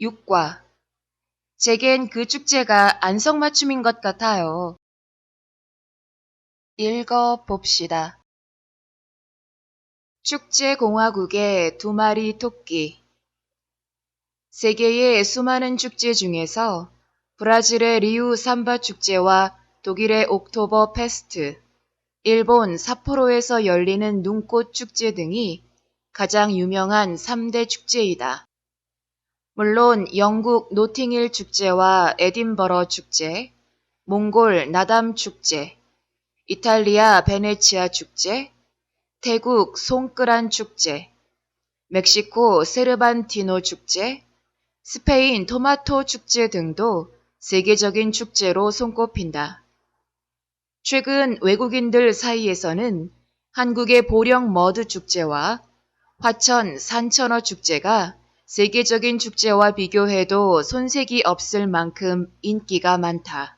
6과. 제겐 그 축제가 안성맞춤인 것 같아요. 읽어 봅시다. 축제공화국의 두 마리 토끼. 세계의 수많은 축제 중에서 브라질의 리우 삼바 축제와 독일의 옥토버 페스트, 일본 삿포로에서 열리는 눈꽃 축제 등이 가장 유명한 3대 축제이다. 물론 영국 노팅힐 축제와 에딘버러 축제, 몽골 나담 축제, 이탈리아 베네치아 축제, 태국 송크란 축제, 멕시코 세르반티노 축제, 스페인 토마토 축제 등도 세계적인 축제로 손꼽힌다. 최근 외국인들 사이에서는 한국의 보령 머드 축제와 화천 산천어 축제가 세계적인 축제와 비교해도 손색이 없을 만큼 인기가 많다.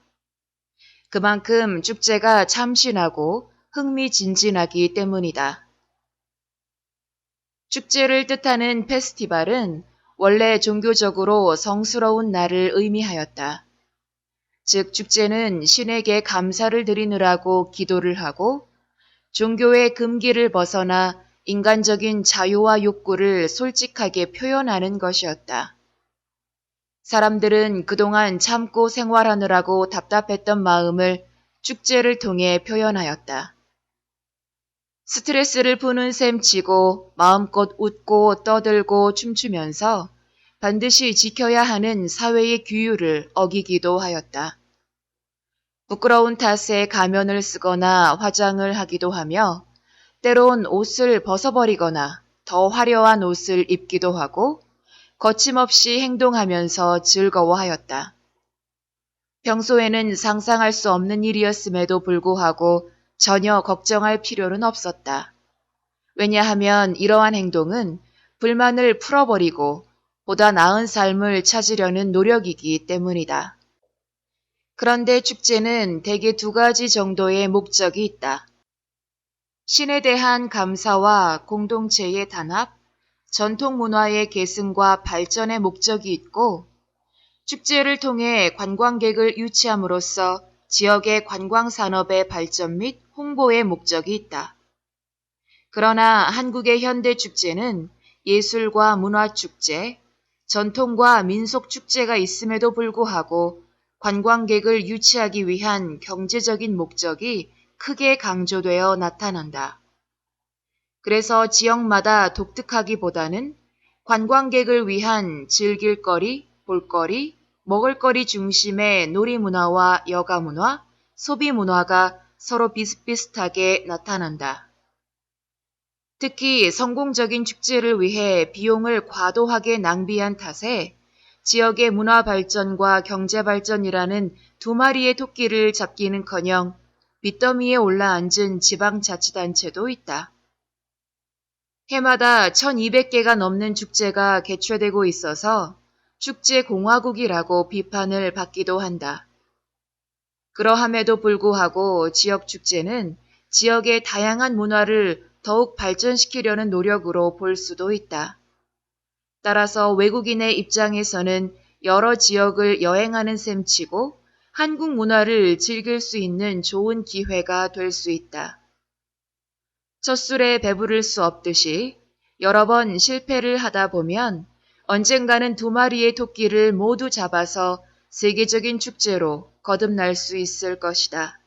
그만큼 축제가 참신하고 흥미진진하기 때문이다. 축제를 뜻하는 페스티벌은 원래 종교적으로 성스러운 날을 의미하였다. 즉, 축제는 신에게 감사를 드리느라고 기도를 하고 종교의 금기를 벗어나 인간적인 자유와 욕구를 솔직하게 표현하는 것이었다. 사람들은 그동안 참고 생활하느라고 답답했던 마음을 축제를 통해 표현하였다. 스트레스를 푸는 셈 치고 마음껏 웃고 떠들고 춤추면서 반드시 지켜야 하는 사회의 규율을 어기기도 하였다. 부끄러운 탓에 가면을 쓰거나 화장을 하기도 하며 때론 옷을 벗어버리거나 더 화려한 옷을 입기도 하고 거침없이 행동하면서 즐거워하였다. 평소에는 상상할 수 없는 일이었음에도 불구하고 전혀 걱정할 필요는 없었다. 왜냐하면 이러한 행동은 불만을 풀어버리고 보다 나은 삶을 찾으려는 노력이기 때문이다. 그런데 축제는 대개 두 가지 정도의 목적이 있다. 신에 대한 감사와 공동체의 단합, 전통 문화의 계승과 발전의 목적이 있고, 축제를 통해 관광객을 유치함으로써 지역의 관광 산업의 발전 및 홍보의 목적이 있다. 그러나 한국의 현대 축제는 예술과 문화 축제, 전통과 민속 축제가 있음에도 불구하고 관광객을 유치하기 위한 경제적인 목적이 크게 강조되어 나타난다. 그래서 지역마다 독특하기보다는 관광객을 위한 즐길거리, 볼거리, 먹을거리 중심의 놀이문화와 여가문화, 소비문화가 서로 비슷비슷하게 나타난다. 특히 성공적인 축제를 위해 비용을 과도하게 낭비한 탓에 지역의 문화 발전과 경제 발전이라는 두 마리의 토끼를 잡기는커녕 빚더미에 올라앉은 지방자치단체도 있다. 해마다 1200개가 넘는 축제가 개최되고 있어서 축제공화국이라고 비판을 받기도 한다. 그러함에도 불구하고 지역 축제는 지역의 다양한 문화를 더욱 발전시키려는 노력으로 볼 수도 있다. 따라서 외국인의 입장에서는 여러 지역을 여행하는 셈치고 한국 문화를 즐길 수 있는 좋은 기회가 될 수 있다. 첫 술에 배부를 수 없듯이 여러 번 실패를 하다 보면 언젠가는 두 마리의 토끼를 모두 잡아서 세계적인 축제로 거듭날 수 있을 것이다.